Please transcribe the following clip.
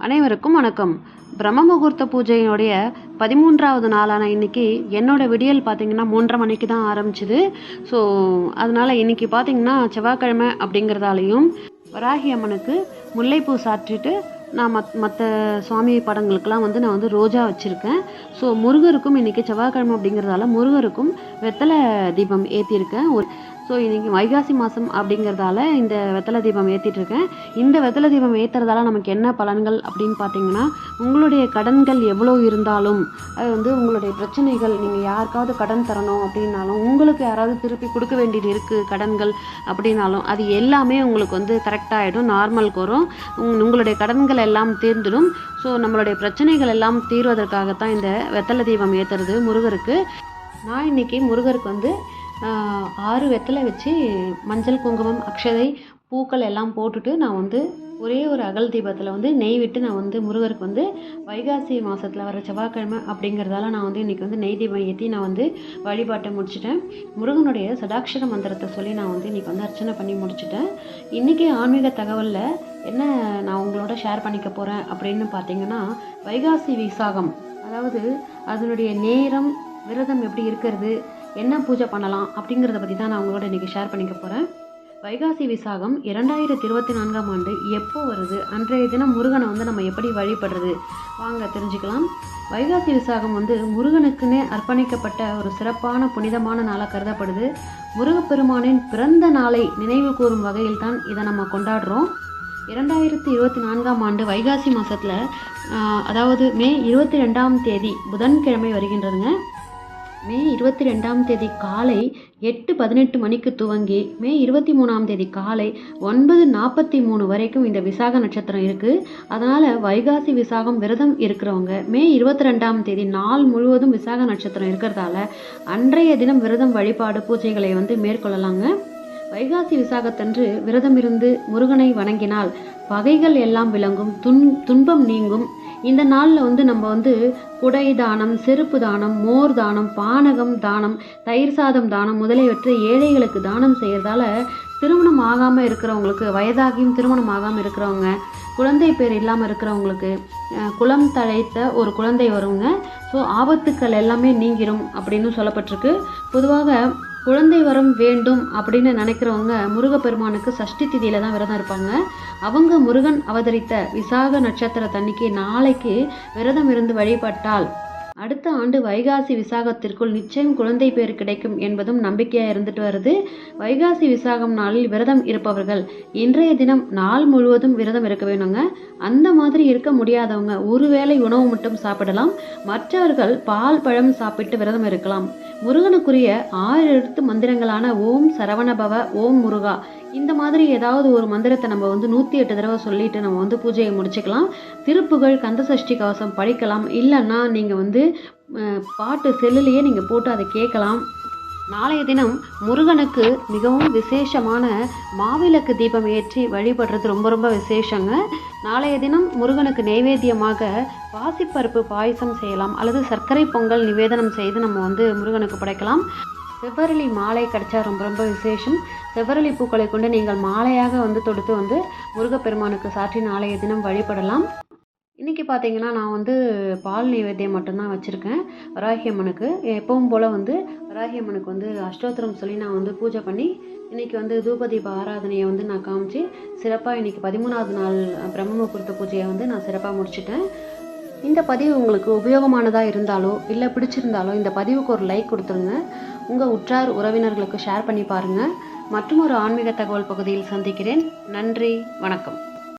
அனைவருக்கும் வணக்கம். பிரம்ம முகூர்த்த பூஜையினுடைய பதிமூன்றாவது நாளான இன்னைக்கு என்னோடய விடியல் பார்த்திங்கன்னா மூன்றரை மணிக்கு தான் ஆரம்பிச்சிது. ஸோ அதனால் இன்னைக்கு பார்த்தீங்கன்னா செவ்வாய்க்கிழமை அப்படிங்கிறதாலையும் வராகி அம்மனுக்கு முல்லைப்பூ சாற்றிட்டு நான் மத் மற்ற சுவாமி படங்களுக்கெல்லாம் வந்து நான் வந்து ரோஜா வச்சுருக்கேன். ஸோ முருகருக்கும் இன்றைக்கி செவ்வாய்க்கிழமை அப்படிங்கிறதால முருகருக்கும் வெத்தலை தீபம் ஏற்றிருக்கேன் ஒரு ஸோ இன்றைக்கி வைகாசி மாதம் அப்படிங்கிறதால இந்த வெத்தலை தீபம் ஏற்றிட்டு இருக்கேன் இந்த வெத்தலை தீபம் ஏற்றுறதால நமக்கு என்ன பலன்கள் அப்படின்னு பார்த்தீங்கன்னா உங்களுடைய கடன்கள் எவ்வளோ இருந்தாலும் அது வந்து உங்களுடைய பிரச்சனைகள் நீங்கள் யாருக்காவது கடன் தரணும் அப்படின்னாலும் உங்களுக்கு யாராவது திருப்பி கொடுக்க வேண்டியது இருக்குது கடன்கள் அப்படின்னாலும் அது எல்லாமே உங்களுக்கு வந்து கரெக்டாகிடும் நார்மலுக்கு வரும். உங்- உங்களுடைய கடன்கள் எல்லாம் தீர்ந்துடும். ஸோ நம்மளுடைய பிரச்சனைகள் எல்லாம் தீர்வதற்காகத்தான் இந்த வெத்தலை தீபம் ஏற்றுறது முருகருக்கு. நான் இன்னைக்கு முருகருக்கு வந்து ஆறு வெத்தலை வச்சு மஞ்சள் குங்குமம் அக்ஷதை பூக்கள் எல்லாம் போட்டுட்டு நான் வந்து ஒரே ஒரு அகல் தீபத்தில் வந்து நெய் விட்டு நான் வந்து முருகருக்கு வந்து வைகாசி மாதத்தில் வர செவ்வாய்க்கிழமை அப்படிங்கிறதால நான் வந்து இன்றைக்கி வந்து நெய் தீபம் ஏற்றி நான் வந்து வழிபாட்டை முடிச்சிட்டேன். முருகனுடைய சடாட்சர மந்திரத்தை சொல்லி நான் வந்து இன்றைக்கி வந்து அர்ச்சனை பண்ணி முடிச்சிட்டேன். இன்றைக்கி ஆன்மீக தகவலில் என்ன நான் உங்களோட ஷேர் பண்ணிக்க போகிறேன் அப்படின்னு பார்த்தீங்கன்னா வைகாசி விசாகம். அதாவது அதனுடைய நேரம் விரதம் எப்படி இருக்கிறது என்ன பூஜை பண்ணலாம் அப்படிங்கிறத பற்றி தான் நான் உங்களோட இன்றைக்கி ஷேர் பண்ணிக்க போகிறேன் வைகாசி விசாகம் இரண்டாயிரத்தி இருபத்தி நான்காம் ஆண்டு எப்போ வருது? அன்றைய தினம் முருகனை வந்து நம்ம எப்படி வழிபடுறது? வாங்க தெரிஞ்சுக்கலாம். வைகாசி விசாகம் வந்து முருகனுக்குன்னே அர்ப்பணிக்கப்பட்ட ஒரு சிறப்பான புனிதமான நாளாக கருதப்படுது. முருகப்பெருமானின் பிறந்த நாளை நினைவு கூறும் வகையில் தான் இதை நம்ம கொண்டாடுறோம். இரண்டாயிரத்தி இருபத்தி நான்காம் ஆண்டு வைகாசி மாதத்தில் அதாவது மே இருபத்தி ரெண்டாம் தேதி புதன்கிழமை வருகின்றதுங்க. மே இருபத்தி ரெண்டாம் தேதி காலை எட்டு பதினெட்டு மணிக்கு துவங்கி மே இருபத்தி மூணாம் தேதி காலை ஒன்பது நாற்பத்தி மூணு வரைக்கும் இந்த விசாக நட்சத்திரம் இருக்குது அதனால் வைகாசி விசாகம் விரதம் இருக்கிறவங்க மே இருபத்தி ரெண்டாம் தேதி நாள் முழுவதும் விசாக நட்சத்திரம் இருக்கிறதால அன்றைய தினம் விரதம் வழிபாடு பூஜைகளை வந்து மேற்கொள்ளலாங்க. வைகாசி விசாகத்தன்று விரதம் இருந்து முருகனை வணங்கினால் பகைகள் எல்லாம் விளங்கும் துன் துன்பம் நீங்கும். இந்த நாளில் வந்து நம்ம வந்து குடை தானம் செருப்பு தானம் மோர் தானம் பானகம் தானம் தயிர் சாதம் தானம் முதலியவற்றை ஏழைகளுக்கு தானம் செய்கிறதால திருமணம் ஆகாமல் இருக்கிறவங்களுக்கு வயதாகியும் திருமணம் ஆகாமல் இருக்கிறவங்க குழந்தை பேர் இல்லாமல் இருக்கிறவங்களுக்கு குளம் தழைத்த ஒரு குழந்தை வருங்க. ஸோ ஆபத்துக்கள் எல்லாமே நீங்கிரும் அப்படின்னு சொல்லப்பட்டிருக்கு. பொதுவாக குழந்தை வரம் வேண்டும் அப்படின்னு நினைக்கிறவங்க முருகப்பெருமானுக்கு சஷ்டி திதியில தான் விரதம் இருப்பாங்க. அவங்க முருகன் அவதரித்த விசாக நட்சத்திரத்தன்னைக்கு நாளைக்கு விரதம் இருந்து வழிபட்டால் அடுத்த ஆண்டு வைகாசி விசாகத்திற்குள் நிச்சயம் குழந்தை பேர் கிடைக்கும் என்பதும் நம்பிக்கையாக இருந்துட்டு வருது. வைகாசி விசாகம் நாளில் விரதம் இருப்பவர்கள் இன்றைய தினம் நாள் முழுவதும் விரதம் இருக்க வேணுங்க. அந்த மாதிரி இருக்க முடியாதவங்க ஒருவேளை உணவு மட்டும் சாப்பிடலாம். மற்றவர்கள் பால் பழம் சாப்பிட்டு விரதம் இருக்கலாம். முருகனுக்குரிய ஆறு எழுத்து மந்திரங்களான ஓம் சரவணபவ ஓம் முருகா இந்த மாதிரி ஏதாவது ஒரு மந்திரத்தை நம்ம வந்து நூற்றி எட்டு தடவை சொல்லிட்டு நம்ம வந்து பூஜையை முடிச்சுக்கலாம். திருப்புகள் கந்தசஷ்டி கவசம் படிக்கலாம். இல்லைன்னா நீங்கள் வந்து பாட்டு செல்லுலேயே நீங்கள் போட்டு அதை கேட்கலாம். நாளைய தினம் முருகனுக்கு மிகவும் விசேஷமான மாவிளக்கு தீபம் ஏற்றி வழிபடுறது ரொம்ப ரொம்ப விசேஷங்க. நாளைய தினம் முருகனுக்கு நைவேத்தியமாக பாசிப்பருப்பு பாயசம் செய்யலாம். அல்லது சர்க்கரை பொங்கல் நிவேதனம் செய்து நம்ம வந்து முருகனுக்கு படைக்கலாம். செவ்வரளி மாலை கிடைச்சா ரொம்ப ரொம்ப விசேஷம். செவ்வரளி பூக்களை கொண்டு நீங்கள் மாலையாக வந்து தொடுத்து வந்து முருகப்பெருமானுக்கு சாற்றி நாளைய தினம் வழிபடலாம். இன்றைக்கி பார்த்தீங்கன்னா நான் வந்து பால் நைவேத்தியம் மட்டும்தான் வச்சுருக்கேன். வராகி அம்மனுக்கு எப்பவும் போல் வந்து வராகி அம்மனுக்கு வந்து அஷ்டோத்திரம் சொல்லி நான் வந்து பூஜை பண்ணி இன்றைக்கி வந்து தூபதீப ஆராதனையை வந்து நான் காமிச்சு சிறப்பாக இன்றைக்கி பதிமூணாவது நாள் பிரம்ம முகூர்த்த பூஜையை வந்து நான் சிறப்பாக முடிச்சிட்டேன். இந்த பதிவு உங்களுக்கு உபயோகமானதாக இருந்தாலோ இல்லை பிடிச்சிருந்தாலோ இந்த பதிவுக்கு ஒரு லைக் கொடுத்துருங்க. உங்கள் உற்றார் உறவினர்களுக்கு ஷேர் பண்ணி பாருங்கள் மற்றும் ஒரு ஆன்மீக தகவல் பகுதியில் சந்திக்கிறேன். நன்றி வணக்கம்.